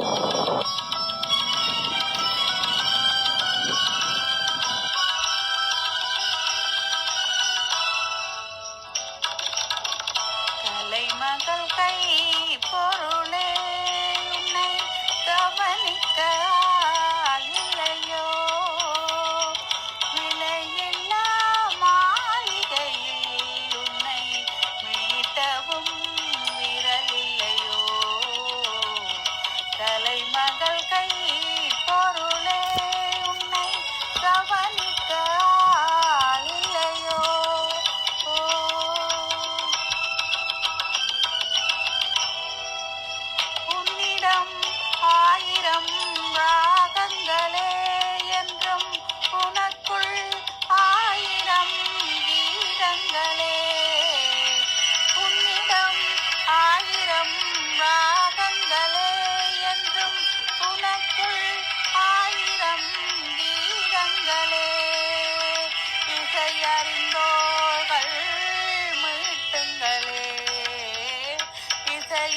you.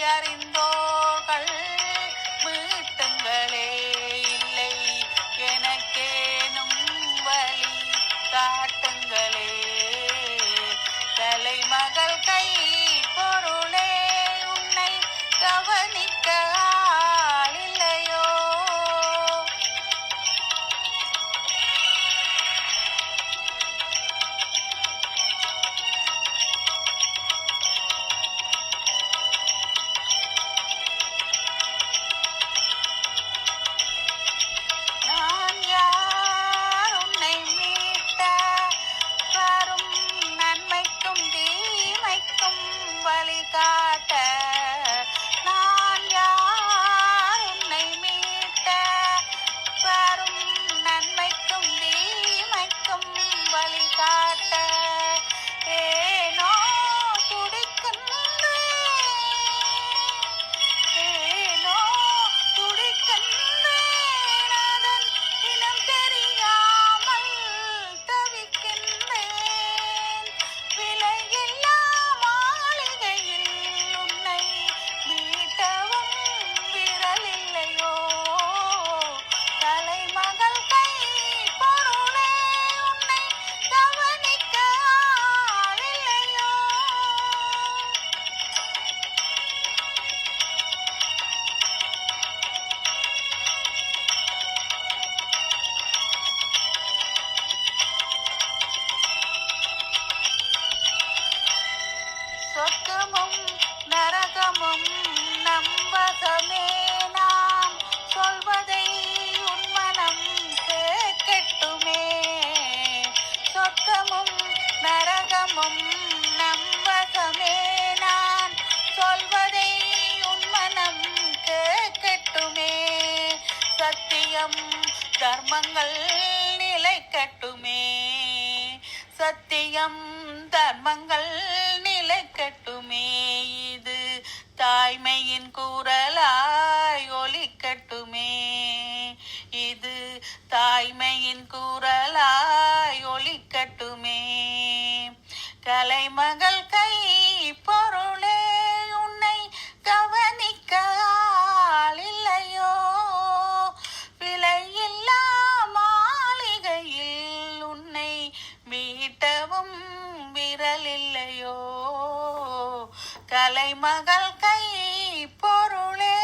அறிந்தோ ಆಟ சொர்க்கமும் நரகமும் நம்பகமே நான். சொல்வதை உன்மனம் கேட்கட்டுமே. சத்தியம் தர்மங்கள் நிலைக்கட்டுமே. சத்தியம் தர்மங்கள் நிலைக்கட்டுமே. இது தாய்மையின் குரலாய் ஒலிக்கட்டுமே. இது தாய்மையின் குரல் கலைமகள் கை பொருளே உன்னை கவனிக்க ஆளில்லையோ விலையில்லா மாளிகையில் உன்னை மீட்டவும் விரலில்லையோ கலைமகள் கை பொருளே